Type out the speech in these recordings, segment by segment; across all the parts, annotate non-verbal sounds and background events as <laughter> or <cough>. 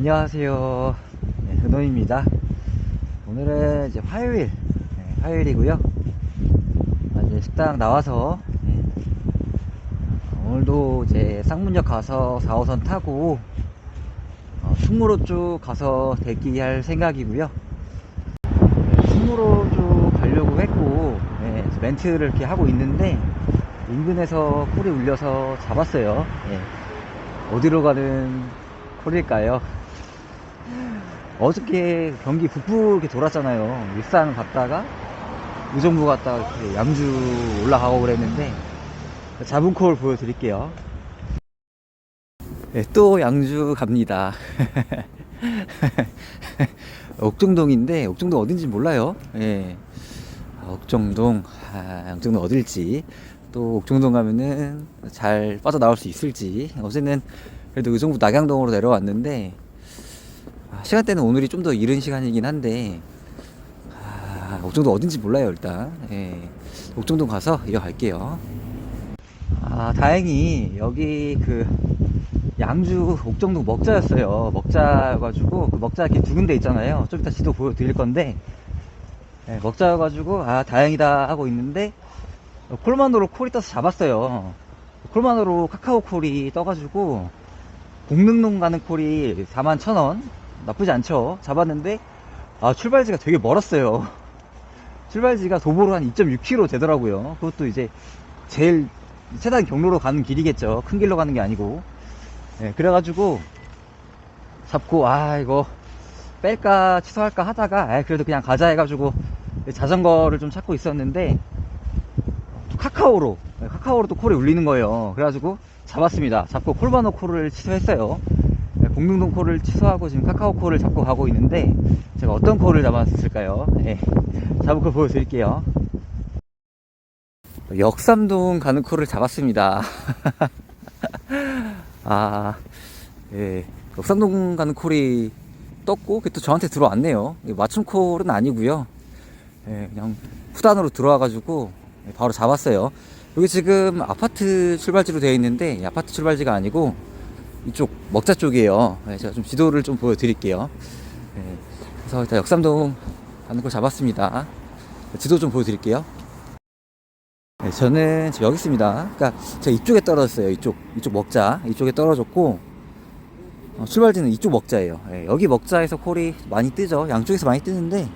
안녕하세요. 네, 은호입니다. 오늘은 이제 화요일, 네, 화요일이고요. 아, 이제 식당 나와서 네, 오늘도 이제 쌍문역 가서 4호선 타고 어, 충무로 쪽 가서 대기할 생각이고요. 네, 충무로 쪽 가려고 했고 네, 멘트를 이렇게 하고 있는데 인근에서 콜이 울려서 잡았어요. 네. 어디로 가는 콜일까요? 어저께 경기 북부 이렇게 돌았잖아요. 일산 갔다가 의정부 갔다가 이렇게 양주 올라가고 그랬는데 잡은 콜 보여드릴게요. 네, 또 양주 갑니다. <laughs> 옥정동인데 옥정동 어딘지 몰라요. 예. 아, 옥정동, 아, 옥정동 어딜지 또 옥정동 가면은 잘 빠져나올 수 있을지 어제는 그래도 의정부 낙양동으로 내려왔는데 아, 시간대는 오늘이 좀 더 이른 시간이긴 한데 아, 옥정동 어딘지 몰라요 일단. 예. 옥정동 가서 이어갈게요. 아 다행히 여기 그 양주 옥정동 먹자였어요. 먹자여가지고 그 먹자 이렇게 두 군데 있잖아요. 좀 이따 지도 보여드릴 건데 예, 먹자여가지고 아 다행이다 하고 있는데 어, 콜만으로 콜이 떠서 잡았어요. 콜만으로 카카오 콜이 떠가지고 공릉동 가는 콜이 4만 1천 원 나쁘지 않죠. 잡았는데 아 출발지가 되게 멀었어요. 출발지가 도보로 한 2.6km 되더라고요. 그것도 이제 제일 최단 경로로 가는 길이겠죠. 큰 길로 가는 게 아니고. 예, 그래가지고 잡고 아 이거 뺄까 취소할까 하다가 아, 그래도 그냥 가자 해가지고 자전거를 좀 찾고 있었는데 카카오로 네, 카카오로 또 콜이 울리는 거예요. 그래가지고 잡았습니다. 잡고 콜바노 콜을 취소했어요. 네, 공릉동 콜을 취소하고 지금 카카오 콜을 잡고 가고 있는데 제가 어떤 콜을 잡았을까요? 예, 잡은 콜 보여드릴게요. 역삼동 가는 콜을 잡았습니다. <laughs> 아 예, 역삼동 가는 콜이 떴고 그게 또 저한테 들어왔네요. 맞춤 콜은 아니고요. 예, 그냥 후단으로 들어와가지고 예, 바로 잡았어요. 여기 지금 아파트 출발지로 되어 있는데 이 아파트 출발지가 아니고 이쪽 먹자 쪽이에요. 예, 제가 좀 지도를 좀 보여드릴게요. 예, 그래서 일단 역삼동 가는 걸 잡았습니다. 지도 좀 보여드릴게요. 네, 저는 여기 있습니다. 그러니까 제가 이쪽에 떨어졌어요. 이쪽 이쪽 먹자 이쪽에 떨어졌고 어, 출발지는 이쪽 먹자예요. 예, 여기 먹자에서 콜이 많이 뜨죠. 양쪽에서 많이 뜨는데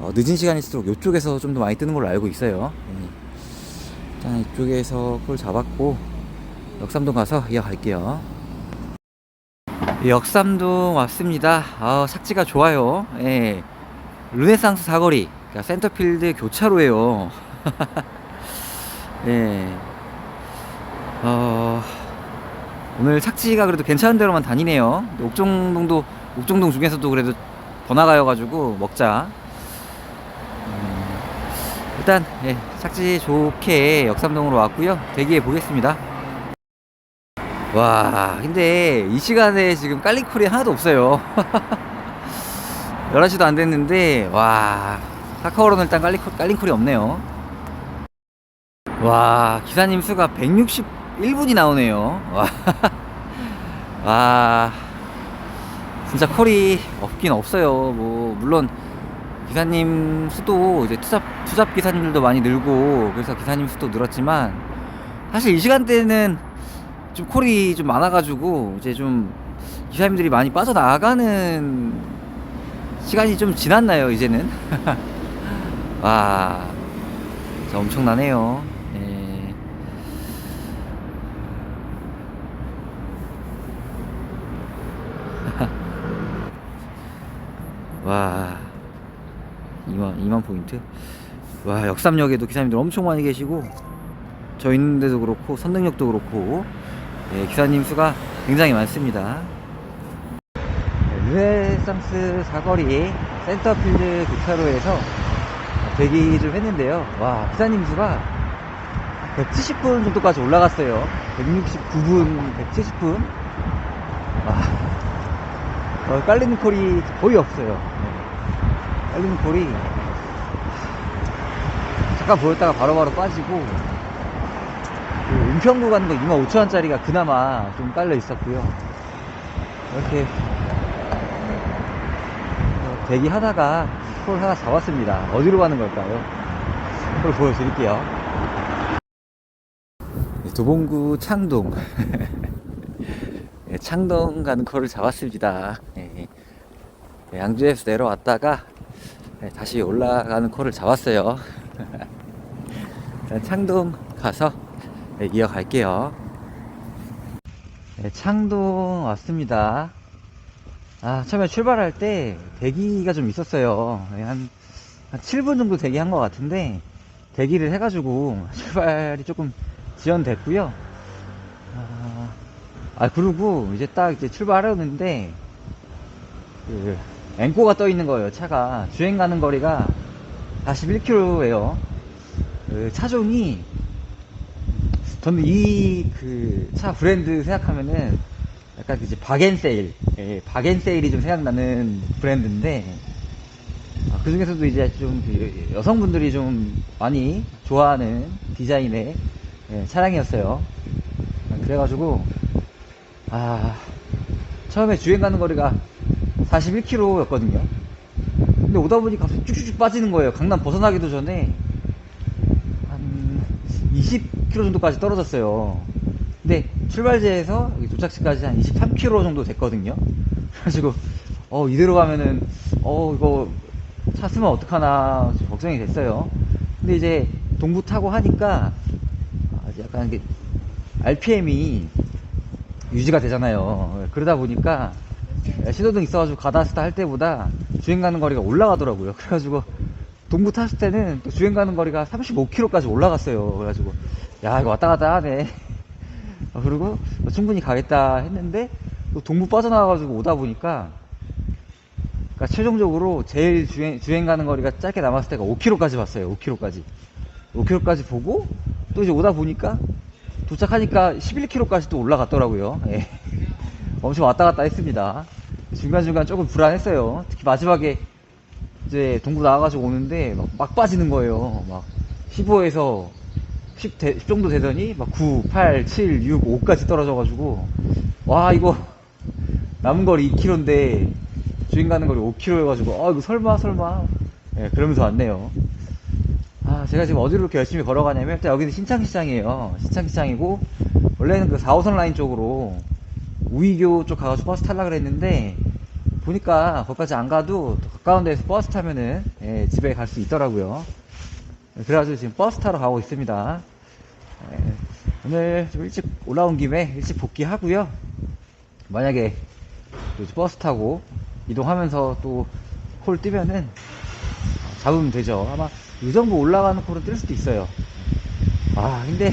어, 늦은 시간일수록 이쪽에서 좀 더 많이 뜨는 걸로 알고 있어요. 예. 일단 이쪽에서 콜 잡았고 역삼동 가서 이어갈게요. 역삼동 왔습니다. 아, 착지가 좋아요. 예. 르네상스 사거리, 그러니까 센터필드 교차로예요. <laughs> 예. 어, 오늘 착지가 그래도 괜찮은 데로만 다니네요. 옥정동도 옥정동 중에서도 그래도 번화가여가지고 먹자. 일단 예, 착지 좋게 역삼동으로 왔고요 대기해 보겠습니다 와 근데 이 시간에 지금 깔링콜이 하나도 없어요. <laughs> 11시도 안 됐는데 와 카카오로는 일단 깔링콜, 깔링콜이 없네요. 와 기사님 수가 161분이 나오네요. 와, 와 <laughs> 진짜 콜이 없긴 없어요. 뭐 물론 기사님 수도 이제 투잡 투잡 기사님들도 많이 늘고 그래서 기사님 수도 늘었지만 사실 이 시간대는 좀 콜이 좀 많아가지고 이제 좀 기사님들이 많이 빠져나가는 시간이 좀 지났나요 이제는 <laughs> 와 진짜 엄청나네요 예. <laughs> 와 2만, 2만 포인트? 와, 역삼역에도 기사님들 엄청 많이 계시고, 저 있는데도 그렇고, 선릉역도 그렇고, 예, 기사님 수가 굉장히 많습니다. 르네상스 사거리 센터필드 교차로에서 대기 좀 했는데요. 와, 기사님 수가 170분 정도까지 올라갔어요. 169분, 170분. 와, 어, 깔리는 콜이 거의 없어요. 네. 깔리는 콜이 잠깐 보였다가 바로바로 빠지고 그 은평구 가는 거 25,000원짜리가 그나마 좀 깔려 있었고요 이렇게 대기하다가 콜 하나 잡았습니다. 어디로 가는 걸까요? 콜 보여드릴게요. 네, 도봉구 창동. <laughs> 네, 창동 가는 콜을 잡았습니다. 네, 네, 양주에서 내려왔다가 네, 다시 올라가는 콜을 잡았어요. <laughs> 창동 가서 네, 이어갈게요. 네, 창동 왔습니다. 아, 처음에 출발할 때 대기가 좀 있었어요. 네, 한, 한 7분 정도 대기한 것 같은데, 대기를 해가지고 <laughs> 출발이 조금 지연됐고요. 아, 아, 그리고 이제 딱 이제 출발하려는데, 그, 앵꼬가 떠 있는 거예요, 차가. 주행 가는 거리가 41km예요. 그 차종이, 저는 이 그 차 브랜드 생각하면은 약간 이제 박앤세일, 예, 박앤세일이 좀 생각나는 브랜드인데, 아, 그 중에서도 이제 좀 그 여성분들이 좀 많이 좋아하는 디자인의 예, 차량이었어요. 아, 그래가지고, 아, 처음에 주행 가는 거리가 41km였거든요. 근데 오다 보니까 쭉쭉쭉 빠지는 거예요. 강남 벗어나기도 전에 한 20km 정도까지 떨어졌어요. 근데 출발지에서 여기 도착지까지 한 23km 정도 됐거든요. <laughs> 그래가지고 어 이대로 가면은 어 이거 차 쓰면 어떡하나 좀 걱정이 됐어요. 근데 이제 동부 타고 하니까 약간 이게 RPM이 유지가 되잖아요. 그러다 보니까 신호등 있어가지고 가다스다 할 때보다 주행 가는 거리가 올라가더라고요. <laughs> 그래가지고 동부 탔을 때는 또 주행 가는 거리가 35km까지 올라갔어요. 그래가지고 야 이거 왔다 갔다 하네. 어, <laughs> 그리고 충분히 가겠다 했는데 또 동부 빠져나와가지고 오다 보니까 그러니까 최종적으로 제일 주행, 주행 가는 거리가 짧게 남았을 때가 5km까지 봤어요. 5km까지. 5km까지 보고 또 이제 오다 보니까 도착하니까 11km까지 또 올라갔더라고요. 예. <laughs> 엄청 왔다 갔다 했습니다. 중간중간 조금 불안했어요. 특히 마지막에 이제 동부 나와가지고 오는데 막, 막 빠지는 거예요. 막 15에서 10, 대- 10 정도 되더니 막 9, 8, 7, 6, 5까지 떨어져가지고 와 이거 남은 거리 2km인데 주행 가는 거리 5km여가지고 아 이거 설마 설마 예, 그러면서 왔네요. 아 제가 지금 어디로 이렇게 열심히 걸어가냐면 일단 여기는 신창시장이에요. 신창시장이고 원래는 그 4호선 라인 쪽으로 우이교 쪽 가가지고 버스 타려고 그랬는데 보니까 거기까지 안 가도 더 가까운 데서 버스 타면은 예, 집에 갈 수 있더라고요. 그래가지고 지금 버스 타러 가고 있습니다. 예, 오늘 좀 일찍 올라온 김에 일찍 복귀하고요. 만약에 또 버스 타고 이동하면서 또 콜 뜨면은 잡으면 되죠. 아마 의정부 올라가는 콜은 뜰 수도 있어요. 아 근데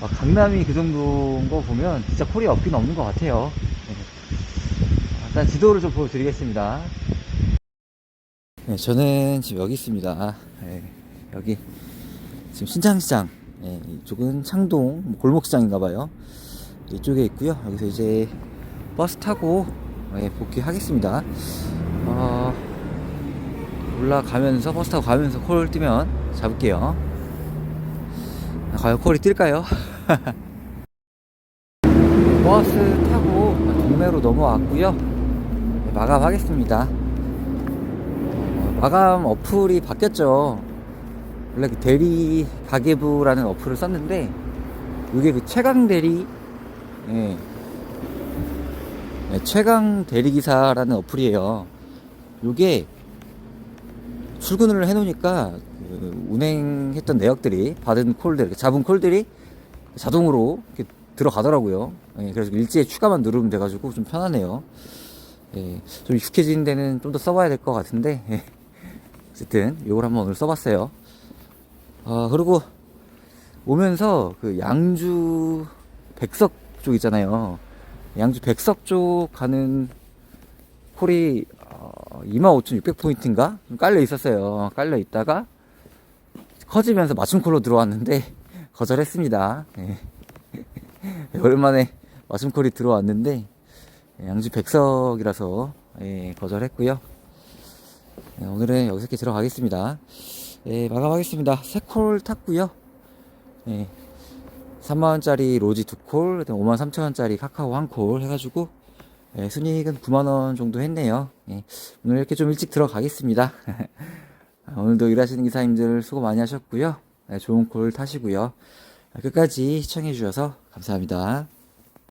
아, 강남이 그 정도인 거 보면 진짜 콜이 없긴 없는 것 같아요. 네. 일단 지도를 좀 보여드리겠습니다. 네, 저는 지금 여기 있습니다. 네, 여기 지금 신창시장. 네, 이쪽은 창동 뭐 골목시장인가봐요. 이쪽에 있고요. 여기서 이제 버스 타고 네, 복귀하겠습니다. 어, 올라가면서 버스 타고 가면서 콜 뜨면 잡을게요. 아, 과연 콜이 뜰까요? <laughs> 버스 타고 동네로 넘어왔고요. 네, 마감하겠습니다. 어, 마감 어플이 바뀌었죠. 원래 그 대리 가계부라는 어플을 썼는데 이게 그 최강 대리 예. 네, 최강 대리기사라는 어플이에요. 요게 출근을 해놓으니까 그 운행했던 내역들이 받은 콜들, 잡은 콜들이 자동으로 들어가더라고요. 예, 그래서 일지에 추가만 누르면 돼가지고 좀 편하네요. 예, 좀 익숙해진 데는 좀 더 써봐야 될 것 같은데, 예. 어쨌든 요걸 한번 오늘 써봤어요. 아, 그리고 오면서 그 양주 백석 쪽 있잖아요. 양주 백석 쪽 가는 콜이 어, 25,600포인트인가? 깔려 있었어요. 깔려 있다가 커지면서 맞춤 콜로 들어왔는데 <laughs> 거절했습니다. 예. <laughs> 오랜만에 맞춤 콜이 들어왔는데 예, 양주 백석이라서 예, 거절했고요. 예, 오늘은 여기서 이렇게 들어가겠습니다. 예, 마감하겠습니다. 세콜 탔고요. 예, 3만원짜리 로지 두 콜, 그다음 5만 3천원짜리 카카오 한 콜 해가지고 예, 순이익은 9만원 정도 했네요. 예, 오늘 이렇게 좀 일찍 들어가겠습니다. <laughs> 아, 오늘도 일하시는 기사님들 수고 많이 하셨고요. 예, 좋은 콜 타시고요. 아, 끝까지 시청해주셔서 감사합니다.